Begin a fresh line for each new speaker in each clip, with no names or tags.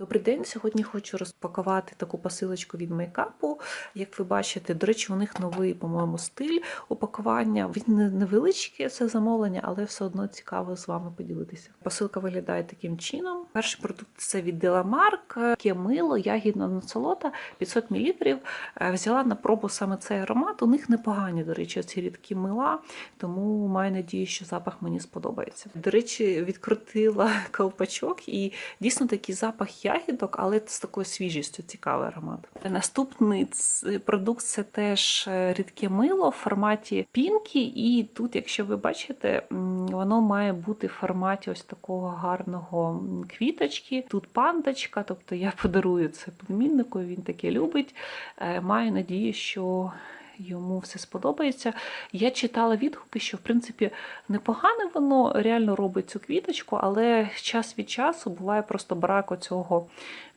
Добрий день. Сьогодні хочу розпакувати таку посилочку від мейкапу. Як ви бачите, до речі, у них новий, по-моєму, стиль упакування. Він не- невеличке це замовлення, але все одно цікаво з вами поділитися. Посилка виглядає таким чином. Перший продукт це від Delamark, яке мило, ягідна насолота 500 мл. Взяла на пробу саме цей аромат. У них непогані, до речі, ці рідкі мила, тому маю надію, що запах мені сподобається. До речі, відкрутила колпачок і дійсно такий запах ягідок, але з такою свіжістю цікавий аромат. Наступний продукт це теж е, рідке мило в форматі пінкі, і тут, якщо ви бачите, воно має бути в форматі ось такого гарного квіточки. Тут пандочка, тобто я подарую це племіннику, він таке любить. Е, Маю надію, що йому все сподобається. Я читала відгуки, що в принципі непогане воно реально робить цю квіточку, але час від часу буває просто брак оцього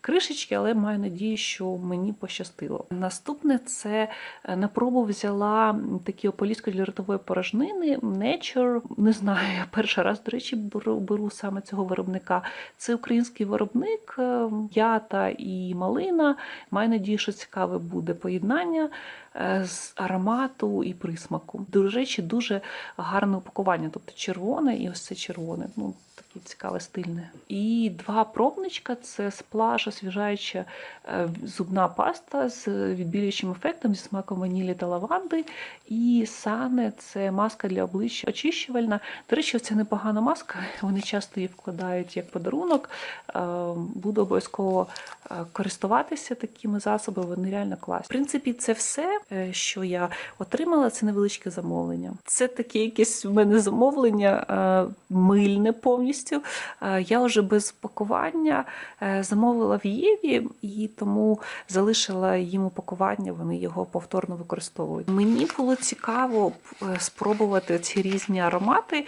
кришечки, але маю надію, що мені пощастило. Наступне це е, на пробу взяла такі ополіски для ротової порожнини Nature. Не знаю, я перший раз, до речі, беру, беру саме цього виробника. Це український виробник, е, ята і малина. Маю надію, що цікаве буде поєднання е, аромату і присмаку. До речі, дуже гарне упакування, тобто червоне і ось це червоне. Ну, таке цікаве, стильне. І два пробничка це сплаж освіжаюча е, зубна паста з відбілюючим ефектом зі смаком ванілі та лаванди. І сане це маска для обличчя очищувальна. До речі, це непогана маска. Вони часто її вкладають як подарунок. Е, Буду обов'язково е, користуватися такими засобами, вони реально класні. В принципі, це все, е, я отримала, це невеличке замовлення. Це таке якесь в мене замовлення е, мильне повністю. Е, Я вже без пакування е, замовила в Єві і тому залишила їм упакування, вони його повторно використовують. Мені було цікаво спробувати ці різні аромати.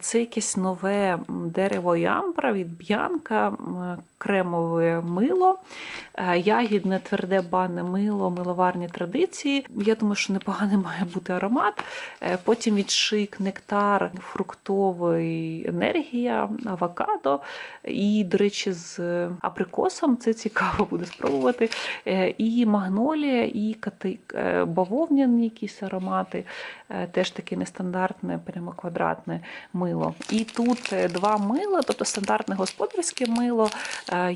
Це якесь нове дерево ямбра від Б'янка, кремове мило, ягідне тверде банне мило, миловарні традиції. Я думаю, що непоганий має бути аромат. Е, Потім від шик, нектар, фруктовий енергія, авокадо. І, до речі, з абрикосом це цікаво буде спробувати. Е, І магнолія, і е, бавовняні якісь аромати, теж таке нестандартне, прямо квадратне мило. І тут два мила, тобто стандартне господарське мило,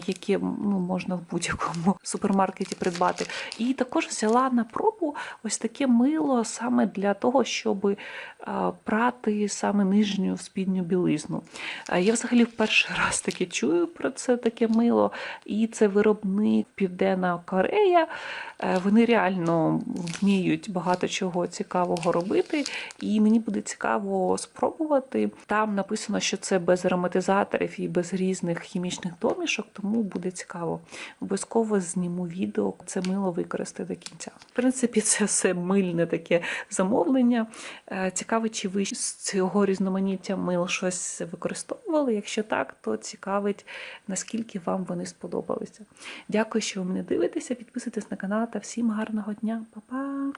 яке ну, можна в будь-якому супермаркеті придбати. І також взяла на пробу ось таке мило саме для того, щоб прати саме нижню спідню білизну. Я взагалі в перший раз таке чую про це таке мило, і це виробник Південна Корея. Е, Вони реально вміють багато чого цікавого робити, і мені буде цікаво спробувати. Там написано, що це без ароматизаторів і без різних хімічних домішок, тому буде цікаво. Обов'язково зніму відео, це мило використати до кінця. В принципі, це все мильне таке замовлення. Е, Цікаво, чи ви з цього різноманіття мил щось використовували? Якщо так, то цікавить, наскільки вам вони сподобалися. Дякую, що ви мене дивитеся. Підписуйтесь на канал та всім гарного дня. Па-па!